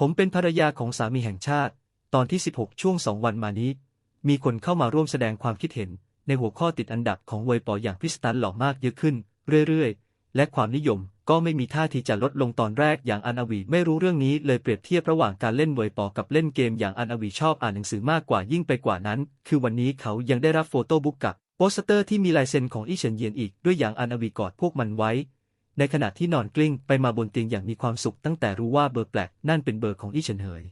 ผมเป็นภรรยาของสามีแห่งชาติ ตอนที่ 16 ช่วง2วันมานี้ มีคนเข้ามาร่วมแสดงความคิดเห็น ในหัวข้อติดอันดับของเวยปออย่างพิสตันหล่อมากเยอะขึ้น เรื่อยๆ และความนิยมก็ไม่มีท่าทีจะลดลงตอนแรกอย่างอันอวีไม่รู้เรื่องนี้เลยเปรียบเทียบระหว่างการเล่นเวยปอกับเล่นเกมอย่างอันอวีชอบอ่านหนังสือมากกว่ายิ่งไปกว่านั้น คือวันนี้เขายังได้รับโฟโต้บุ๊กกับโปสเตอร์ที่มีลายเซ็นของอี้เฉินเยียนอีกด้วยอย่างอันอวีกอดพวกมันไว้ ในขณะที่นอนกลิ้งไปมาบนเตียงอย่างมีความสุขตั้งแต่รู้ว่าเบอร์แปลกนั่นเป็นเบอร์ของอี้เฉินเหย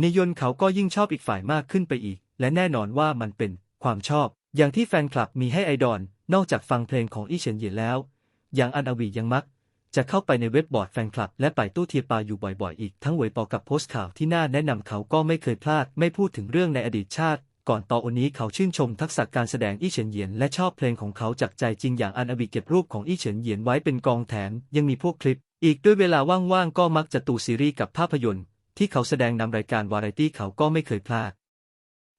ในยนเขาก็ยิ่งชอบอีกฝ่ายมากขึ้นไปอีก และแน่นอนว่ามันเป็นความชอบ อย่างที่แฟนคลับมีให้ไอดอลนอกจากฟังเพลงของอี้เฉินเหยแล้ว อย่างอันอวียังมัก จะเข้าไปในเว็บบอร์ดแฟนคลับ และไปตู้เทียปาอยู่บ่อยๆ อีก ทั้งเวยปอกับโพสต์ข่าวที่น่าแนะนำเขาก็ไม่เคยพลาด ไม่พูดถึงเรื่องในอดีตชาติ ก่อนต่อนนี้เขาชื่นชมทักษะการแสดงอี้เฉินเหยียนและชอบเพลงของเขาจากใจจริงอย่างอันอวิเก็บรูปของอี้เฉินเหยียนไว้เป็นกองแถม ยังมีพวกคลิป อีกด้วยเวลาว่างๆก็มักจะตูซีรีส์กับภาพยนตร์ ที่เขาแสดงนำรายการวาไรตี้เขาก็ไม่เคยพลาด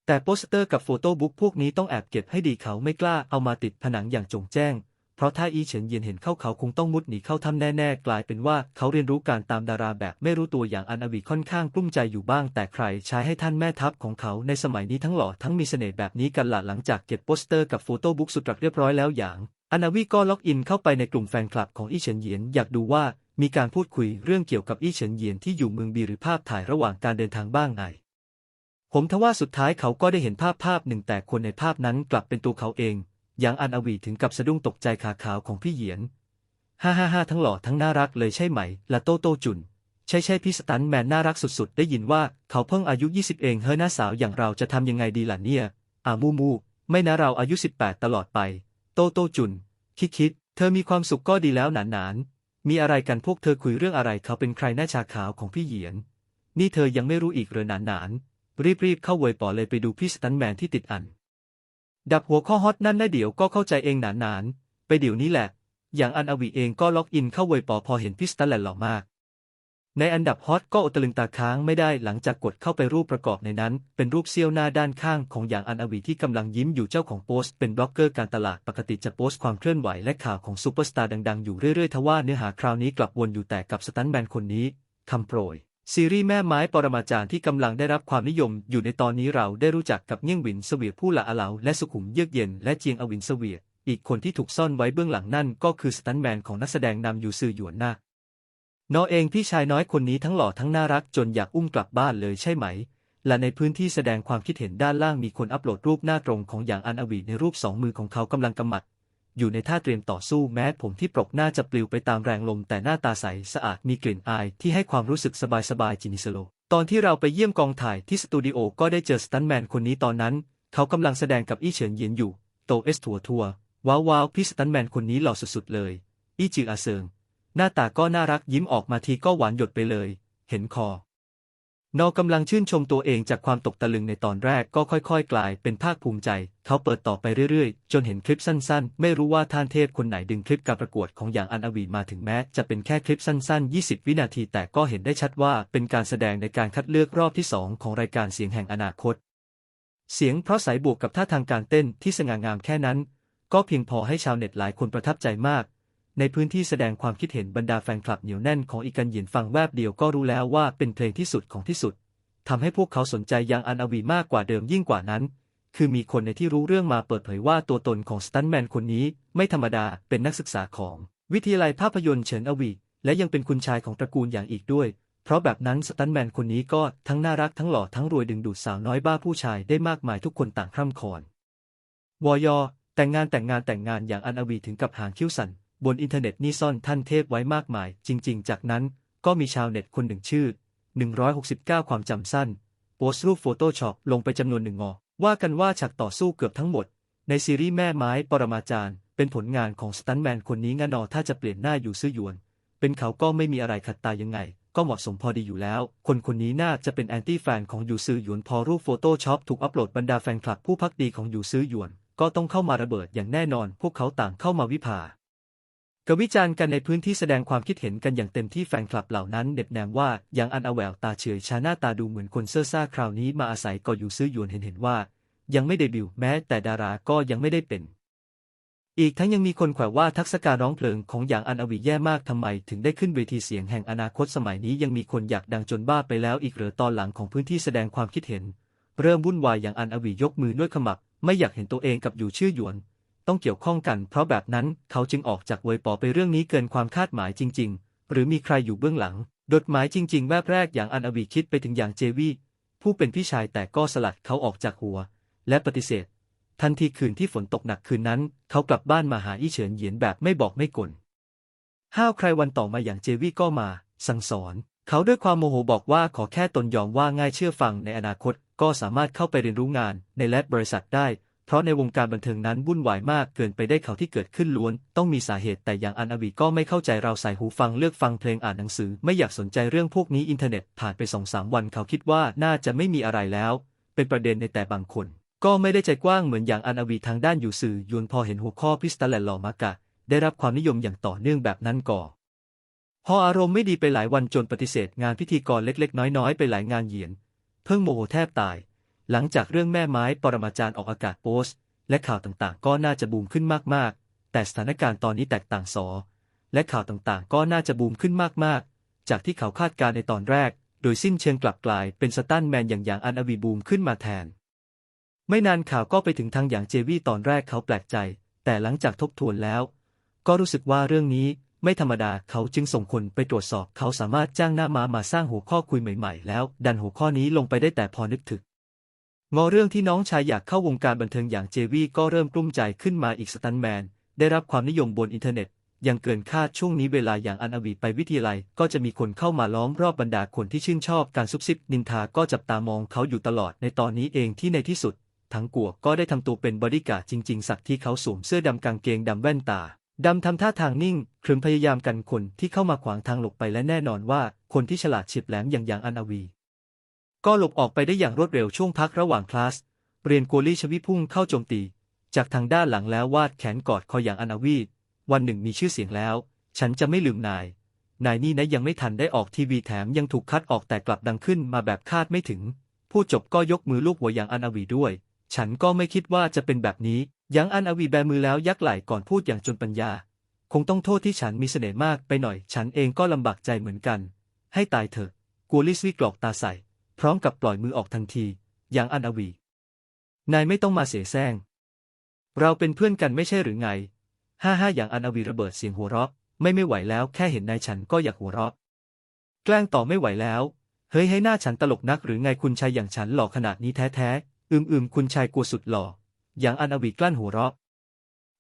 แต่โปสเตอร์กับโฟโต้บุ๊กพวกนี้ต้องแอบเก็บให้ดีเขาไม่กล้าเอามาติดผนังอย่างจงแจ้ง ราะถ้าอีเฉินเยียนเห็นเข้าเขาคงต้องมุดหนีเข้าถ้ำแน่ๆ กลายเป็นว่าเขาเรียนรู้การตามดาราแบบไม่รู้ตัวอย่างอันอวีค่อนข้างกลุ้มใจอยู่บ้าง แต่ใครใช้ให้ท่านแม่ทัพของเขาในสมัยนี้ทั้งหล่อทั้งมีเสน่ห์แบบนี้กันละหลังจากเก็บโปสเตอร์กับโฟโต้บุ๊กสุดรักเรียบร้อยแล้วอย่าง อันอวีก็ล็อกอินเข้าไปในกลุ่มแฟนคลับของอีเฉินเยียนอยากดูว่ามีการพูดคุยเรื่องเกี่ยวกับอี้เฉินเยียนที่อยู่เมืองบีหรือภาพถ่ายระหว่างการเดินทางบ้างไงผมทว่าสุดท้ายเขาก็ได้เห็นภาพภาพหนึ่งแต่คนในภาพนั้นกลับเป็นตัวเขาเอง ย่างอันอวีถึงกับสะดุ้งตกใจขาขาวของพี่เหยียนฮ่าฮ่าฮ่าทั้งหล่อทั้งน่ารักเลยใช่ไหมละโตโตจุน ใช่ใช่พี่สตันแมนน่ารักสุดๆ ได้ยินว่าเขาเพิ่งอายุ 20 เองเฮ้ยน้าสาวอย่างเราจะทำยังไงดีล่ะเนี่ยอามูมู ไม่นะเราอายุ 18 ตลอดไป โตโตจุน คิดคิด เธอมีความสุขก็ดีแล้วหนานหนานมีอะไรกันพวกเธอคุยเรื่องอะไรเขาเป็นใครหน้าชาขาวของพี่เหยียน นี่เธอยังไม่รู้อีกเหรอหนานหนานรีบๆเข้าเวยปอเลยไปดูพี่สตันแมนที่ติดอัน ดับหัวข้อฮอตนั่นได้เดี๋ยวก็เข้าใจเองหนานหนาไปเดี๋ยวนี้แหละ อย่างอันอวีเองก็ล็อกอินเข้าเวยปอพอเห็นพี่สตันแลนหล่อมาก ในอันดับฮอตก็อดตะลึงตาค้างไม่ได้หลังจากกดเข้าไปรูปประกอบในนั้น เป็นรูปเซี่ยวหน้าด้านข้างของอย่างอันอวีที่กำลังยิ้มอยู่เจ้าของโพสต์เป็นบล็อกเกอร์การตลาดปกติจะโพสต์ความเคลื่อนไหวและข่าวของซูเปอร์สตาร์ดังๆ อยู่เรื่อยๆทว่าเนื้อหาคราวนี้กลับวนอยู่แต่กับสตันแมนคนนี้คำโปรย ซีรีส์แม่ไม้ปรมาจารย์ที่กำลังได้รับความนิยมอยู่ในตอนนี้เราได้รู้จักกับเงี้ยงหวินเสวียผู้ละอาเหลาและสุขุมเยือกเย็นและเจียงอวินเสวียอีกคนที่ถูกซ่อนไว้เบื้องหลังนั่นก็คือสตันแมนของนักแสดงนำยูซือหยวนนานอเองพี่ชายน้อยคนนี้ทั้งหล่อทั้งน่ารักจนอยากอุ้มกลับบ้านเลยใช่ไหม และในพื้นที่แสดงความคิดเห็นด้านล่างมีคนอัปโหลดรูปหน้าตรงของอย่างอันอวีในรูปสองมือของเขากำลังกำหมัด อยู่ในท่าเตรียมต่อสู้แม้ผมที่ปรกหน้าจะปลิวไปตามแรงลมแต่หน้าตาใสสะอาดมีกลิ่นอายที่ให้ความรู้สึกสบายๆจินิสโล ตอนที่เราไปเยี่ยมกองถ่ายที่สตูดิโอก็ได้เจอสตันแมนคนนี้ตอนนั้น เขากำลังแสดงกับอี้เฉินเยียนอยู่ โตเอสทัวทัวว้าวว้าวพี่สตันแมนคนนี้หล่อสุดๆเลย อี้จืออาเซิงหน้าตาก็น่ารักยิ้มออกมาทีก็หวานหยดไปเลย เห็นคอ นอกำลังชื่นชมตัวเองจากความตกตะลึงในตอนแรกก็ค่อยๆ กลายเป็นภาคภูมิใจ เขาเปิดต่อไปเรื่อยๆ จนเห็นคลิปสั้นๆ ไม่รู้ว่าท่านเทพคนไหนดึงคลิปการประกวดของอย่างอันอวีมาถึงแม้ จะเป็นแค่คลิปสั้น ๆ 20 วินาทีแต่ก็เห็นได้ชัดว่าเป็นการแสดงในการคัดเลือกรอบที่ 2 ของรายการเสียงแห่งอนาคต เสียงเพราะสายบวกกับท่าทางการเต้นที่สง่างามแค่นั้น ก็เพียงพอให้ชาวเน็ตหลายคนประทับใจมาก ในพื้นที่แสดงความคิดเห็นบรรดาแฟนคลับเหนียวแน่นของอีกันหยินฟังแวบเดียวก็รู้แล้วว่าเป็นเพลงที่สุดของที่สุดทำให้พวกเขาสนใจยังอันอวีมากกว่าเดิมยิ่งกว่านั้น คือมีคนในที่รู้เรื่องมาเปิดเผยว่าตัวตนของสตันแมนคนนี้ไม่ธรรมดาเป็นนักศึกษาของ วิทยาลัยภาพยนตร์เฉินอวีและยังเป็นคุณชายของตระกูลอย่างอีกด้วย เพราะแบบนั้นสตันแมนคนนี้ก็ทั้งน่ารักทั้งหล่อทั้งรวยดึงดูดสาวน้อยบ้าผู้ชายได้มากมายทุกคนต่างคร่ำครวญวอยอแต่งงานแต่งงานแต่งงานอย่างอันอวีถึงกับหางคิ้วสั่น บนอินเทอร์เน็ตนี่ซ่อนท่านเทพไว้มากมาย จริง ๆ จากนั้นก็มีชาวเน็ตคนหนึ่งชื่อ 169 ความจำสั้น โพสต์รูปโฟโต้ช็อปลงไปจำนวนหนึ่งงอ ว่ากันว่าฉากต่อสู้เกือบทั้งหมด ในซีรีส์แม่ไม้ปรมาจารย์ เป็นผลงานของสตันแมนคนนี้งานอถ้าจะเปลี่ยนหน้าอยู่ซื้อยวน เป็นเขาก็ไม่มีอะไรขัดตายังไง ก็เหมาะสมพอดีอยู่แล้ว คนคนนี้น่าจะเป็นแอนตี้แฟนของยูซือหยวนพอรูปโฟโต้ช็อปถูกอัปโหลดบรรดาแฟนคลับผู้พักดีของยูซือหยวน ก็ต้องเข้ามาระเบิดอย่างแน่นอน พวกเขาต่างเข้ามาวิพา กษ์วิจารณ์กันในพื้นที่แสดงความคิดเห็นกันอย่างเต็มที่แฟนคลับเหล่านั้นเด็บแนมว่ายังอันอแววตาเฉยชาหน้าตาดูเหมือนคนเซ่อซ่าคราวนี้มาอาศัยก่ออยู่ซื้อหยวนเห็นเห็นว่า ยังไม่เดบิวต์แม้แต่ดาราก็ยังไม่ได้เป็น อีกทั้งยังมีคนแขวว่าทักษะการร้องเพลงของหยางอันอวีแย่มากทำไมถึงได้ขึ้นเวทีเสียงแห่งอนาคตสมัยนี้ยังมีคนอยากดังจนบ้าไปแล้วอีกเหรือตอนหลังของพื้นที่แสดงความคิดเห็น เริ่มวุ่นวายอย่างอันอวียกมือด้วยขมับไม่อยากเห็นตัวเองกับอยู่ชื่อหยวน ต้องเกี่ยวข้องกัน เพราะแบบนั้นเขาจึงออกจากเวยปอไปเรื่องนี้เกินความคาดหมายจริง ๆ หรือมีใครอยู่เบื้องหลังดดหมายจริง ๆ แวบแรกอย่างอันอวีคิดไปถึงอย่างเจวี่ผู้เป็นพี่ชายแต่ก็สลัดเขาออกจากหัว และปฏิเสธ ทันทีคืนที่ฝนตกหนักคืนนั้น เขากลับบ้านมาหาอี้เฉินเหยียนแบบไม่บอกไม่กลห้าวใครวันต่อมาอย่างเจวี่ก็มา สั่งสอน เขาด้วยความโมโหบอกว่าขอแค่ตนยอมว่าง่ายเชื่อฟังในอนาคต ก็สามารถเข้าไปเรียนรู้งานในแลบบริษัทได้ เพราะในวงการบันเทิงนั้นวุ่นวายมากเกินไปได้เขาที่เกิดขึ้นล้วน ต้องมีสาเหตุแต่อย่างอันอวีก็ไม่เข้าใจเราใส่หูฟังเลือกฟังเพลงอ่านหนังสือ ไม่อยากสนใจเรื่องพวกนี้อินเทอร์เน็ตผ่านไปสองสามวันเขาคิดว่าน่าจะไม่มีอะไรแล้ว เป็นประเด็นในแต่บางคน ก็ไม่ได้ใจกว้างเหมือนอย่างอันอวีทางด้านอยู่สื่อยวนพอเห็นหัวข้อพิสตาแลนหลอมากะ ได้รับความนิยมอย่างต่อเนื่องแบบนั้นก่อพออารมณ์ไม่ดีไปหลายวันจนปฏิเสธงานพิธีกรเล็กๆ น้อยๆ ไปหลายงานเหยียน เพิ่งโมโหแทบตาย หลังจากเรื่องแม่ไม้ปรมาจารย์ออกอากาศโพสต์ และข่าวต่างๆ ก็น่าจะบูมขึ้นมากๆ แต่สถานการณ์ตอนนี้แตกต่างสอ และข่าวต่างๆ ก็น่าจะบูมขึ้นมากๆ จากที่เขาคาดการณ์ในตอนแรก โดยสิ้นเชิงกลับกลายเป็นสตันแมนอย่างอย่างอันอวีบูมขึ้นมาแทน ไม่นานข่าวก็ไปถึงทางอย่างเจวี่ตอนแรกเขาแปลกใจ แต่หลังจากทบทวนแล้ว ก็รู้สึกว่าเรื่องนี้ไม่ธรรมดาเขาจึงส่งคนไปตรวจสอบ เขาสามารถจ้างหน้ามามาสร้างหัวข้อคุยใหม่ ๆ แล้ว ดันหัวข้อนี้ลงไปได้แต่พอนึกถึก งอเรื่องที่น้องชายอยากเข้าวงการบันเทิงอย่างเจวี่ก็เริ่มกลุ้มใจขึ้นมาอีกสตันแมน ได้รับความนิยมบนอินเทอร์เน็ต ยังเกินคาดช่วงนี้เวลาอย่างอันอวีไปวิทยาลัย ก็จะมีคนเข้ามาล้อมรอบบรรดาคนที่ชื่นชอบการซุบซิบนินทาก็จับตามองเขาอยู่ตลอดในตอนนี้เองที่ในที่สุด ทั้งกัวก็ได้ทำตัวเป็นบอดี้การ์ดจริง ๆ สักที่เขาสวมเสื้อดำกางเกงดำแว่นตาดำทำท่าทางนิ่งครึมพยายามกันคนที่เข้ามาขวางทางหลบไปและแน่นอนว่า คนที่ฉลาดเฉียบแหลมอย่างอย่างอันอวี ก็หลบออกไปได้อย่างรวดเร็วช่วงพักระหว่างคลาส เรียนโกลี่ชวิพุ่งเข้าโจมตี จากทางด้านหลังแล้ววาดแขนกอดคออย่างอันอวีดวันหนึ่งมีชื่อเสียงแล้ว ฉันจะไม่ลืมนาย นายนี่นะยังไม่ทันได้ออกทีวีแถมยังถูกคัดออกแต่กลับดังขึ้นมาแบบคาดไม่ถึง ผู้จบก็ยกมือลูกหัวอย่างอันอวีด้วย ฉันก็ไม่คิดว่าจะเป็นแบบนี้ ยังอันอวีแบมือแล้วยักไหล่ก่อนพูดอย่างจนปัญญา คงต้องโทษที่ฉันมีเสน่ห์มากไปหน่อย ฉันเองก็ลำบากใจเหมือนกัน ให้ตายเถอะกัวลิสวิกรอกตาใส่ พร้อมกับปล่อยมือออกทันที อยังอันอวี นายไม่ต้องมาเสแสร้งเราเป็นเพื่อนกันไม่ใช่หรือไง ห้าห้าอย่างอันอวีระเบิดเสียงหัวเราะ ไม่ไม่ไหวแล้วแค่เห็นนายฉันก็อยากหัวเราะ แกล้งต่อไม่ไหวแล้ว เฮ้ยให้หน้าฉันตลกนักหรือไงคุณชายอย่างฉันหล่อขนาดนี้แท้แท้ๆอืมอืมคุณชายกลัวสุดหล่อ อย่างอันอวีกลั้นหัวเราะ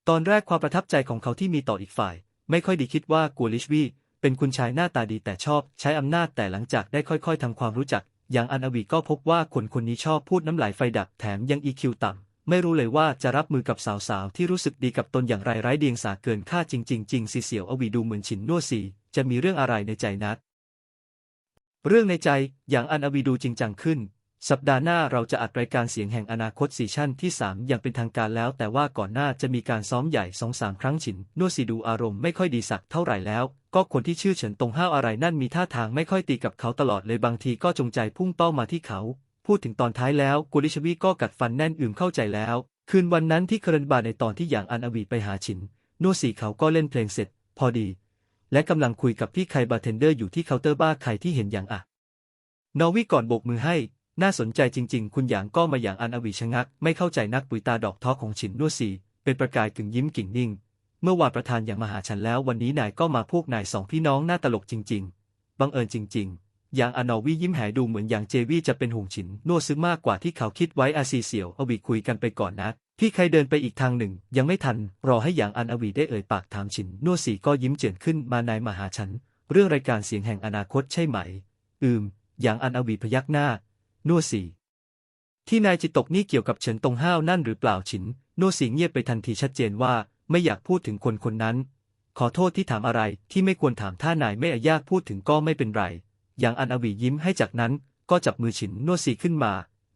ตอนแรกความประทับใจของเขาที่มีต่ออีกฝ่าย ไม่ค่อยดีคิดว่ากัวลิชวีเป็นคุณชายหน้าตาดีแต่ชอบใช้อำนาจแต่หลังจากได้ค่อย ๆทำความรู้จัก อย่างอันอวีก็พบว่าคนคนนี้ชอบพูดน้ำลายไฟดับแถมยัง EQ ต่ำ ไม่รู้เลยว่าจะรับมือกับสาวๆ ที่รู้สึกดีกับตนอย่างไรไร้เดียงสาเกินค่าจริงๆจริงสีเสียวอวีดูเหมือนฉินนัวสีจะมีเรื่องอะไรในใจนัดเรื่องในใจอย่างอันอวีดูจริงจังขึ้น สัปดาห์หน้าเราจะอัดรายการเสียงแห่งอนาคตซีชั่นที่ 3 อย่างเป็นทางการแล้ว แต่ว่าก่อนหน้าจะมีการซ้อมใหญ่สองสามครั้งฉินนวดสีดูอารมณ์ไม่ค่อยดีสักเท่าไหร่แล้ว ก็คนที่ชื่อเฉินตงห้าวอะไรนั่นมีท่าทางไม่ค่อยตีกับเขาตลอดเลยบางทีก็จงใจพุ่งเป้ามาที่เขา พูดถึงตอนท้ายแล้วกุลิชวีก็กัดฟันแน่นอืมเข้าใจแล้ว คืนวันนั้นที่เครนบาในตอนที่อย่างอันอวีไปหาฉินนวดสีเขาก็เล่นเพลงเสร็จ พอดี และกำลังคุยกับพี่ใคบาร์เทนเดอร์อยู่ที่เคาน์เตอร์บ้าร์ใครที่เห็นอย่างอะนอวิก่อนโบกมือให้ น่าสนใจจริง ๆ คุณหยางก็มาอย่างอันอวีชะงัก ไม่เข้าใจนักปุยตาดอกท้อของฉินนัวสีเป็นประกายกึ่งยิ้มกิ่งนิ่ง เมื่อวานประธานอย่างมาหาฉันแล้ววันนี้นายก็มาพวกนายสองพี่น้องน่าตลกจริง ๆ บังเอิญจริง ๆ อย่างอนอวียิ้มหายดูเหมือนอย่างเจวี่จะเป็นห่วงฉินนัวซึ้งมากกว่าที่เขาคิดไว้อาซีเสียวอวีคุยกันไปก่อนนะพี่ใครเดินไปอีกทางหนึ่ง ยังไม่ทัน รอให้อย่างอันอวีได้เอ่ยปากถามฉินนัวสีก็ยิ้มเจือนขึ้นมานายมาหาฉัน เรื่องรายการเสียงแห่งอนาคตใช่ไหม อืม อย่างอันอวีพยักหน้า นัวสีที่นายจิตตกนี่เกี่ยวกับเฉินตงห้าวนั่นหรือเปล่าฉินนัวสีเงียบไปทันทีชัดเจนว่าไม่อยากพูดถึงคนคนนั้น ขอโทษที่ถามอะไรที่ไม่ควรถามถ้านายไม่อนุญาตพูดถึงก็ไม่เป็นไร อย่างอันอวียิ้มให้จากนั้นก็จับมือฉินนัวสีขึ้นมา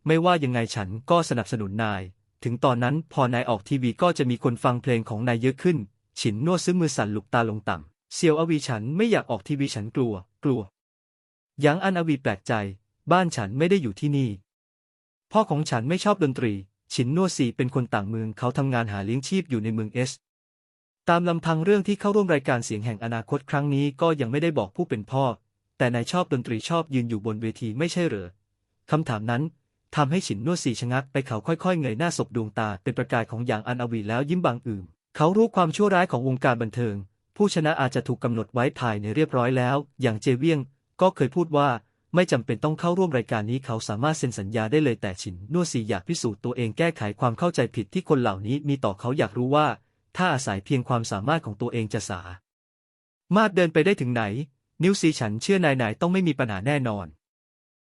ไม่ว่ายังไงฉันก็สนับสนุนนาย ถึงตอนนั้นพอนายออกทีวีก็จะมีคนฟังเพลงของนายเยอะขึ้น ฉินนัวซื้อมือสั่นลุกตาลงต่ำเซียวอวีฉันไม่อยากออกทีวีฉันกลัว กลัวยางอันอวีแปลกใจ บ้านฉันไม่ได้อยู่ที่นี่ พ่อของฉันไม่ชอบดนตรี ฉินนัวซีเป็นคนต่างเมืองเขาทำงานหาเลี้ยงชีพอยู่ในเมืองเอส ตามลำพังเรื่องที่เข้าร่วมรายการเสียงแห่งอนาคตครั้งนี้ก็ยังไม่ได้บอกผู้เป็นพ่อ แต่นายชอบดนตรีชอบยืนอยู่บนเวทีไม่ใช่เหรอคำถามนั้นทำให้ฉินนวดสีชะงักไปเขาค่อยๆ เงยหน้าศพดวงตาเป็นประกายของหยางอันอวีแล้วยิ้มบางอื่ม เขารู้ความชั่วร้ายของวงการบันเทิง ผู้ชนะอาจจะถูกกำหนดไว้ภายในเรียบร้อยแล้ว อย่างเจเวียงก็เคยพูดว่า ไม่จำเป็นต้องเข้าร่วมรายการนี้เขาสามารถเซ็นสัญญาได้เลยแต่ฉินนวซีอยากพิสูจน์ตัวเองแก้ไขความเข้าใจผิดที่คนเหล่านี้มีต่อเขาอยากรู้ว่า ถ้าอาศัยเพียงความสามารถของตัวเองจะสา มารถเดินไปได้ถึงไหน นิวซีฉันเชื่อนายนายต้องไม่มีปัญหาแน่นอน